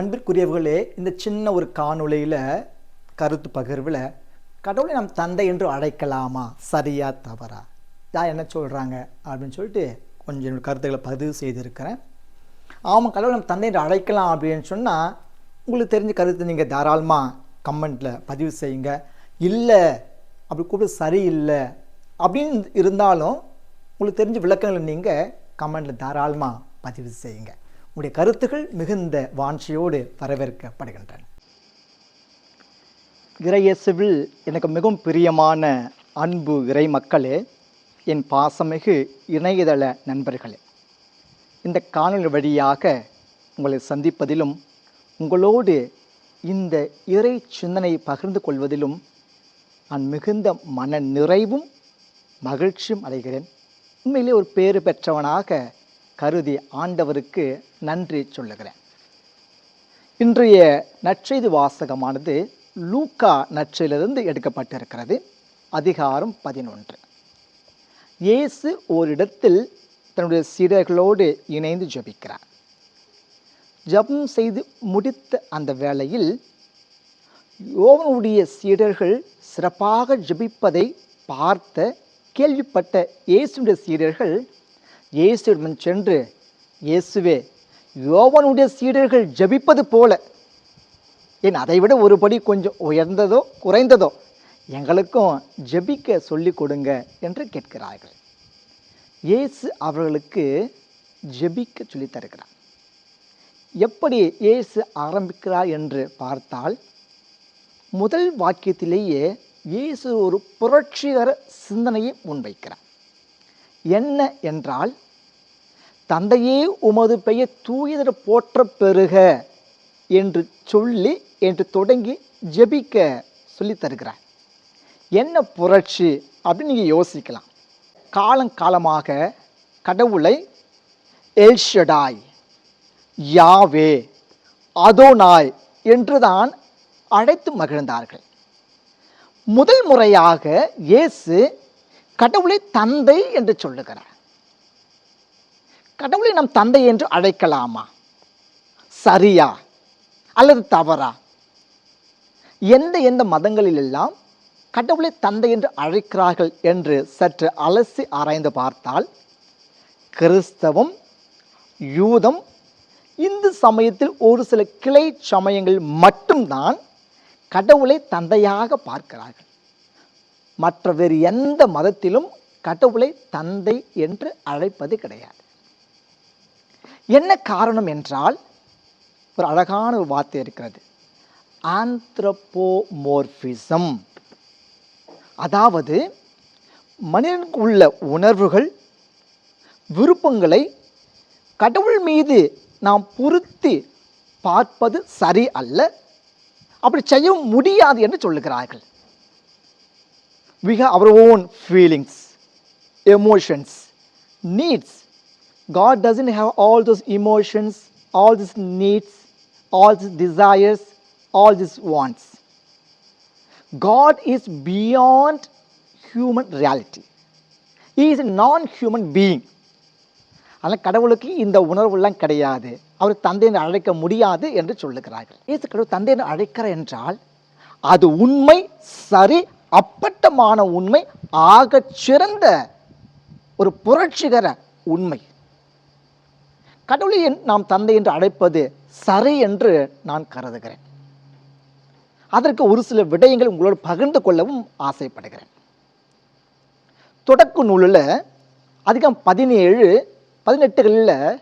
அன்பிற்குரியவர்களே இந்த சின்ன ஒரு காணொளியில் கருத்து பகிர்வில் கடவுளை நம் தந்தை என்று அழைக்கலாமா? சரியா தவறா? யார் என்ன சொல்கிறாங்க அப்படின்னு சொல்லிட்டு கொஞ்சம் என்னோட கருத்துக்களை பதிவு செய்திருக்கிறேன். ஆமாம் கடவுளை நம் தந்தை என்று அழைக்கலாம் அப்படின்னு சொன்னால் உங்களுக்கு தெரிஞ்ச கருத்து நீங்கள் தாராளமாக கமெண்ட்டில் பதிவு செய்யுங்க. இல்லை அப்படி கூப்பிட்டு சரியில்லை அப்படின்னு இருந்தாலும் உங்களுக்கு தெரிஞ்ச விளக்கங்களை நீங்கள் கமெண்ட்டில் தாராளமாக பதிவு செய்யுங்க. உங்களுடைய கருத்துக்கள் மிகுந்த வாஞ்சியோடு வரவேற்கப்படுகின்றன. இறையேசுவில் எனக்கு மிகவும் பிரியமான அன்பு இறை மக்களே என் பாசமிகு இணையதள நண்பர்களே இந்த காணொலி வழியாக உங்களை சந்திப்பதிலும் உங்களோடு இந்த இறை சிந்தனை பகிர்ந்து கொள்வதிலும் நான் மிகுந்த மன நிறைவும் மகிழ்ச்சியும் அடைகிறேன். உண்மையிலே ஒரு பேறு பெற்றவனாக கருதி ஆண்டவருக்கு நன்றி சொல்லுகிறேன். இன்றைய நற்செய்தி வாசகமானது லூக்கா நற்செய்திலிருந்து எடுக்கப்பட்டிருக்கிறது. அதிகாரம் பதினொன்று. இயேசு ஓரிடத்தில் தன்னுடைய சீடர்களோடு இணைந்து ஜபிக்கிறார். ஜபம் செய்து முடித்த அந்த வேளையில் யோவனுடைய சீடர்கள் சிறப்பாக ஜெபிப்பதை பார்த்த கேள்விப்பட்ட இயேசுடைய சீடர்கள் இயேசுடன் சென்று இயேசுவே யோவனுடைய சீடர்கள் ஜெபிப்பது போல. ஏன் அதை விட ஒரு படி கொஞ்சம் உயர்ந்ததோ குறைந்ததோ எங்களுக்கும் ஜெபிக்க சொல்லிக் கொடுங்க என்று கேட்கிறார்கள். இயேசு அவர்களுக்கு ஜெபிக்க சொல்லித் தருகிறார். எப்படி இயேசு ஆரம்பிக்கிறார் என்று பார்த்தால் முதல் வாக்கியத்திலேயே இயேசு ஒரு புரட்சிகர சிந்தனையை முன்வைக்கிறார். என்ன என்றால் தந்தையே உமது பெயர் தூயதர போற்ற பெறுக என்று சொல்லி என்று தொடங்கி ஜெபிக்க சொல்லித் தருகிறார். என்ன புரட்சி அப்படின்னு நீங்கள் யோசிக்கலாம். காலங்காலமாக கடவுளை எல்ஷடாய் யாவே அதோனாய் என்றுதான் அழைத்து மகிழ்ந்தார்கள். முதல் முறையாக இயேசு கடவுளை தந்தை என்று சொல்லுகிறார். கடவுளை நம் தந்தை என்று அழைக்கலாமா? சரியா அல்லது தவறா? எந்த எந்த மதங்களிலெல்லாம் கடவுளை தந்தை என்று அழைக்கிறார்கள் என்று சற்று அலசி ஆராய்ந்து பார்த்தால் கிறிஸ்தவம் யூதம் இந்து சமயத்தில் ஒரு சில கிளை சமயங்கள் மட்டும்தான் கடவுளை தந்தையாக பார்க்கிறார்கள். மற்ற வேறு எந்த மதத்திலும் கடவுளை தந்தை என்று அழைப்பது கிடையாது. என்ன காரணம் என்றால் ஒரு அழகான ஒரு வார்த்தை இருக்கிறது. ஆந்த்ரப்போமோர்பிசம் அதாவது மனிதனுக்கு உள்ள உணர்வுகள் விருப்பங்களை கடவுள் மீது நாம் பொருத்தி பார்ப்பது சரி அல்ல. அப்படி செய்ய முடியாது என்று சொல்லுகிறார்கள். We have our own feelings emotions needs god doesn't have all those emotions all these needs all these desires all these wants god is beyond human reality he is a non-human being ஆனால் கடவுளுக்கு இந்த உணர்வுலாம் கிடையாது அவர் தந்தை என்று அழைக்க முடியாது என்று சொல்லுகிறார்கள் இயேசு கடவுள் தந்தை என்று அழைக்கிறார் என்றால் அது உண்மை சரி அப்பட்டமான உண்மை ஆக சிறந்த ஒரு புரட்சிகர உண்மை. கடவுளை நாம் தந்தை என்று அழைப்பது சரி என்று நான் கருதுகிறேன். அதற்கு ஒரு சில விடயங்கள் உங்களோடு பகிர்ந்து கொள்ளவும் ஆசைப்படுகிறேன். தொடக்க நூலில் அதிகம் பதினேழு பதினெட்டுகளில்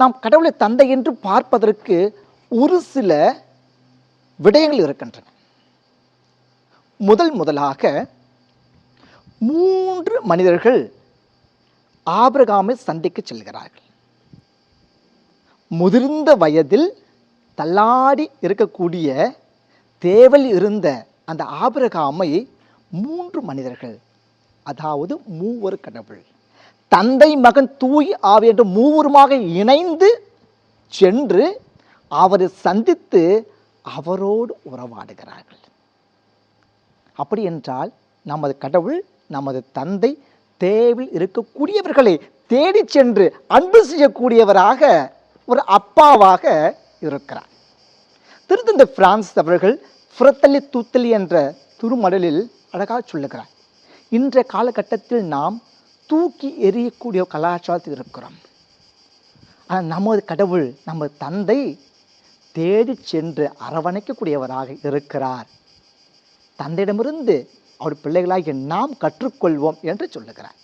நாம் கடவுளை தந்தை என்று பார்ப்பதற்கு ஒரு சில விடயங்கள் இருக்கின்றன. முதல் முதலாக மூன்று மனிதர்கள் ஆபிரகாமை சந்திக்க செல்கிறார்கள். முதிர்ந்த வயதில் தள்ளாடி இருக்கக்கூடிய தேவல் இருந்த அந்த ஆபிரகாமை மூன்று மனிதர்கள் அதாவது மூவர் கடவுள் தந்தை மகன் தூய் ஆவி என்று மூவருமாக இணைந்து சென்று அவரை சந்தித்து அவரோடு உறவாடுகிறார்கள். அப்படி என்றால் நமது கடவுள் நமது தந்தை தேவில் இருக்கக்கூடியவர்களை தேடி சென்று அன்பு செய்யக்கூடியவராக ஒரு அப்பாவாக இருக்கிறார். திருத்தந்தை பிரான்ஸ் அவர்கள் புறத்தள்ளி தூத்தலி என்ற துருமடலில் அழகாக சொல்லுகிறார் இன்றைய காலகட்டத்தில் நாம் தூக்கி எறியக்கூடிய கலாச்சாரத்தில் இருக்கிறோம். ஆனால் நமது கடவுள் நமது தந்தை தேடி சென்று அரவணைக்கக்கூடியவராக இருக்கிறார். தந்தையிடமிருந்து அவர் பிள்ளைகளாகிய நாம் கற்றுக்கொள்வோம் என்று சொல்லுகிறார்.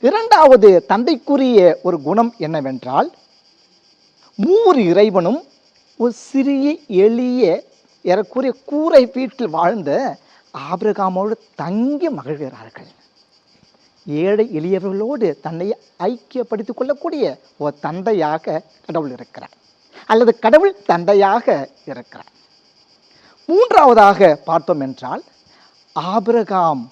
இரண்டாவது தந்தைக்குரிய ஒரு குணம் என்னவென்றால் மூவர் இறைவனும் ஒரு சிறிய எளிய ஏறக்குறைய கூரை வீட்டில் வாழ்ந்த ஆபிரகாமோடு தங்கி மகிழ்கிறார்கள். ஏழை எளியவர்களோடு தன்னை ஐக்கியப்படுத்திக் கொள்ளக்கூடிய ஒரு தந்தையாக கடவுள் இருக்கிறார். அல்லது கடவுள் தந்தையாக இருக்கிறார். மூன்றாவதாக பார்த்தோம் என்றால் ஆபிரகாம்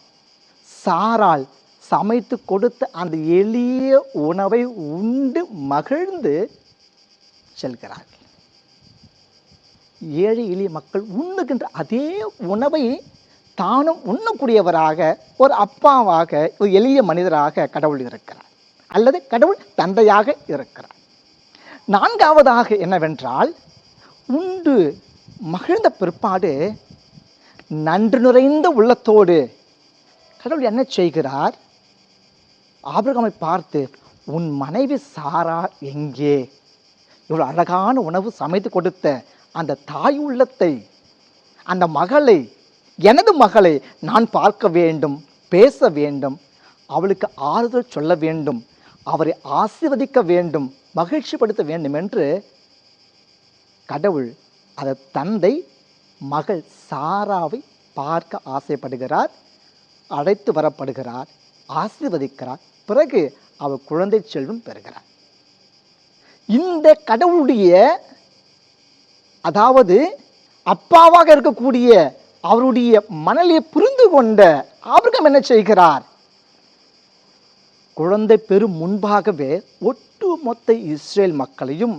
சாரால் சமைத்து கொடுத்த அந்த எளிய உணவை உண்டு மகிழ்ந்து செல்கிறார்கள். ஏழை எளிய மக்கள் உண்ணுகின்ற அதே உணவை தானும் உண்ணக்கூடியவராக ஒரு அப்பாவாக ஒரு எளிய மனிதராக கடவுள் இருக்கிறார். அல்லது கடவுள் தந்தையாக இருக்கிறார். நான்காவதாக என்னவென்றால் உண்டு மகிழ்ந்த பிற்பாடு நன்று நிறைந்த உள்ளத்தோடு கடவுள் என்ன செய்கிறார்? ஆபிரகாமை பார்த்து உன் மனைவி சாரா எங்கே? இவ்வளோ அழகான உணவு சமைத்து கொடுத்த அந்த தாய் உள்ளத்தை அந்த மகளை எனது மகளை நான் பார்க்க வேண்டும் பேச வேண்டும் அவளுக்கு ஆறுதல் சொல்ல வேண்டும் அவரை ஆசிர்வதிக்க வேண்டும் மகிழ்ச்சிப்படுத்த வேண்டும் என்று கடவுள் அந்த தந்தை மகள் சாராவை பார்க்க ஆசைப்படுகிறார் அழைத்து வரப்படுகிறார் ஆசீர்வதிக்கிறார். பிறகு அவர் குழந்தை செல்வம் பெறுகிறார். இந்த கடவுளுடைய அதாவது அப்பாவாக இருக்கக்கூடிய அவருடைய மணலியை புரிந்து கொண்ட அவர்கள் என்ன செய்கிறார்? குழந்தை பெறும் முன்பாகவே ஒட்டுமொத்த இஸ்ரேல் மக்களையும்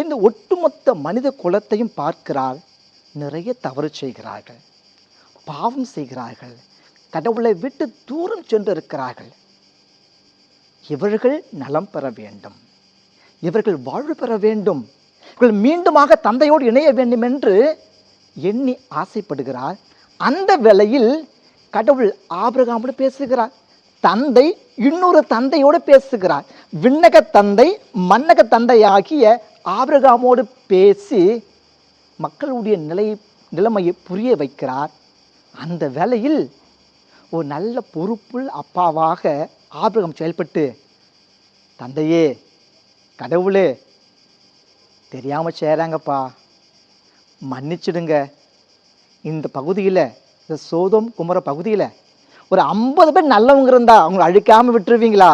இந்த ஒட்டுமொத்த மனித குலத்தையும் பார்க்கிறார் நிறைய தவறு செய்கிறார்கள். பாவம் செய்கிறார்கள். கடவுளை விட்டு தூரம் சென்று இருக்கிறார்கள் இவர்கள் நலம் பெற வேண்டும். இவர்கள் வாழ்வு பெற வேண்டும். இவர்கள் மீண்டுமாக தந்தையோடு இணைய வேண்டும் என்று எண்ணி ஆசைப்படுகிறார் அந்த வேளையில் கடவுள் ஆபிரகாமோடு பேசுகிறார். தந்தை இன்னொரு தந்தையோடு பேசுகிறார். விண்ணக தந்தை மன்னக தந்தையாகிய ஆபிரகாமோடு பேசி மக்களுடைய நிலை நிலைமையை புரிய வைக்கிறார். அந்த வேலையில் ஒரு நல்ல பொறுப்புள் அப்பாவாக ஆபிரகம் செயல்பட்டு தந்தையே கடவுளே தெரியாமல் செய்கிறாங்கப்பா மன்னிச்சிடுங்க. இந்த பகுதியில் இந்த சோதம் குமர பகுதியில் ஒரு ஐம்பது பேர் நல்லவங்க இருந்தால் அவங்களை அழிக்காமல் விட்டுருவீங்களா?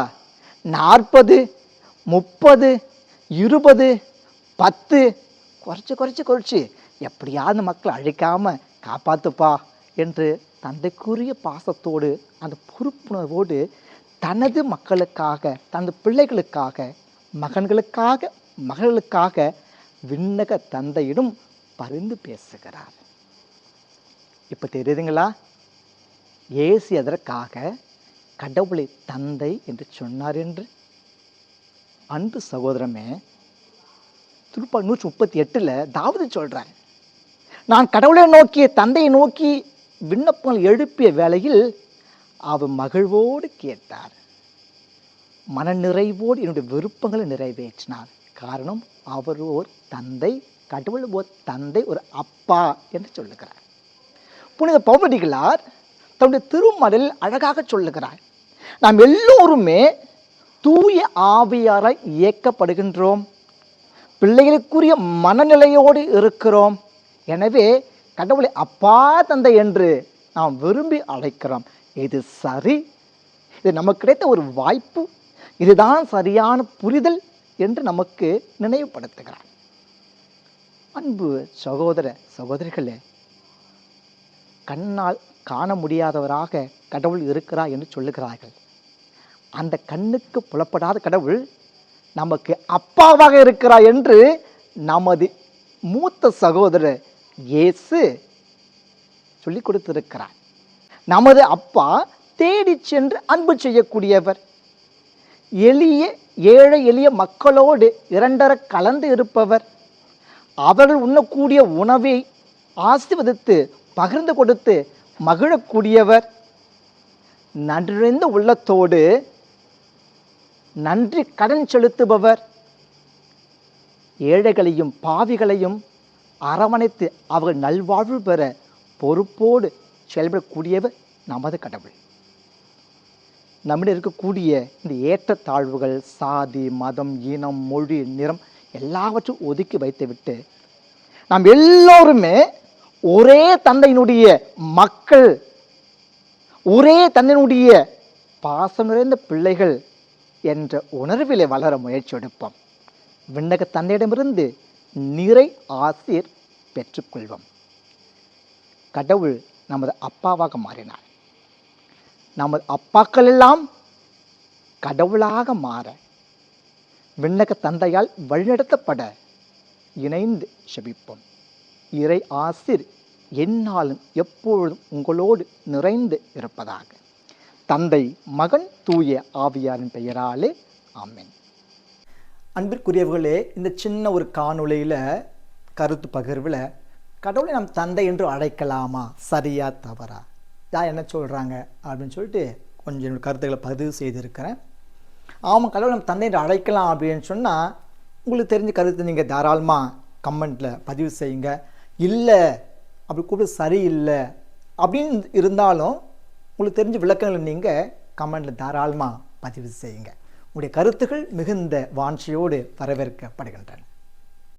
நாற்பது முப்பது இருபது பத்து. குறைச்சி குறைச்சி குறைச்சி. எப்படியாவது மக்களை அழிக்காமல் காப்பாற்றுப்பா என்று தந்தைக்குரிய பாசத்தோடு அந்த பொறுப்புணர்வோடு தனது மக்களுக்காக தனது பிள்ளைகளுக்காக மகன்களுக்காக மகளுக்காக விண்ணக தந்தையிடம் பரிந்து பேசுகிறார். இப்போ தெரியுதுங்களா? ஏசி எதற்காக கடவுளை தந்தை என்று சொன்னார் என்று? அன்பு சகோதரமே திருப்பா நூற்றி முப்பத்தி எட்டில் தாவது சொல்கிறேன் நான் கடவுளை நோக்கிய தந்தையை நோக்கி விண்ணப்பங்கள் எழுப்பிய வேளையில் அவர் மகிழ்வோடு கேட்டார். மனநிறைவோடு என்னுடைய விருப்பங்களை நிறைவேற்றினார். காரணம் அவர் ஓர் தந்தை கடவுள் ஓர் தந்தை ஒரு அப்பா என்று சொல்லுகிறார். புனித பௌவடிகளார் தன்னுடைய திருமடலில் அழகாக சொல்லுகிறார் நாம் எல்லோருமே தூய ஆவியாராய் இயக்கப்படுகின்றோம். பிள்ளைகளுக்குரிய மனநிலையோடு இருக்கிறோம். எனவே கடவுளை அப்பா தந்தை என்று நாம் விரும்பி அழைக்கிறோம். இது சரி. இது நமக்கு கிடைத்த ஒரு வாய்ப்பு. இதுதான் சரியான புரிதல் என்று நமக்கு நினைவுபடுத்துகிறார். அன்பு சகோதர சகோதரிகளே கண்ணால் காண முடியாதவராக கடவுள் இருக்கிறார் என்று சொல்லுகிறார்கள். அந்த கண்ணுக்கு புலப்படாத கடவுள் நமக்கு அப்பாவாக இருக்கிறார் என்று நமது மூத்த சகோதரர் இயேசு சொல்லிக் கொடுத்திருக்கிறார். நமது அப்பா தேடி சென்று அன்பு செய்யக்கூடியவர். எளிய ஏழை எளிய மக்களோடு இரண்டர கலந்து இருப்பவர். அவர்கள் உண்ணக்கூடிய உணவை ஆசிர்வதித்து பகிர்ந்து கொடுத்து மகிழக்கூடியவர். நன்றிந்த உள்ளத்தோடு நன்றி கடன் செலுத்துபவர். ஏழைகளையும் பாவிகளையும் அரவணைத்து அவர்கள் நல்வாழ்வு பெற பொறுப்போடு செயல்படக்கூடியவர் நமது கடவுள். நம்மிடம் இருக்கக்கூடிய இந்த ஏற்றத்தாழ்வுகள் சாதி மதம் இனம் மொழி நிறம் எல்லாவற்றையும் ஒதுக்கி வைத்துவிட்டு நாம் எல்லோருமே ஒரே தந்தையினுடைய மக்கள் ஒரே தந்தையினுடைய பாசம் நிறைந்த பிள்ளைகள் என்ற உணர்விலே வளர முயற்சி எடுப்போம். விண்ணக தந்தையிடமிருந்து நிறை ஆசீர் பெற்றுக்கொள்வோம். கடவுள் நமது அப்பாவாக மாறினார். நமது அப்பாக்கள் எல்லாம் கடவுளாக மாற விண்ணக தந்தையால் வழிநடத்தப்பட இணைந்து செபிப்போம். இறை ஆசிர் என்னாலும் எப்பொழுதும் உங்களோடு நிறைந்து இருப்பதாக. தந்தை மகன் தூய ஆவியாரின் பெயராலே ஆமேன். அன்பிற்குரியவர்களே இந்த சின்ன ஒரு காணொளியில் கருத்து பகிர்வில் கடவுளை நம் தந்தை என்று அழைக்கலாமா சரியா தவறா? யார் என்ன சொல்கிறாங்க அப்படின்னு சொல்லிட்டு கொஞ்சம் என்னோடய கருத்துக்களை பதிவு செய்திருக்கிறேன். ஆமாம் கடவுளை நம்ம தந்தை என்று அழைக்கலாம் அப்படின்னு சொன்னால் உங்களுக்கு தெரிஞ்ச கருத்தை நீங்கள் தாராளமாக கமெண்ட்டில் பதிவு செய்யுங்க. இல்லை அப்படி கூப்பிட்டு சரியில்லை அப்படின்னு இருந்தாலும் உங்களுக்கு தெரிஞ்ச விளக்கங்களை நீங்கள் கமெண்டில் தாராளமாக பதிவு செய்யுங்க. உங்களுடைய கருத்துக்கள் மிகுந்த வாஞ்சியோடு வரவேற்கப்படுகின்றன.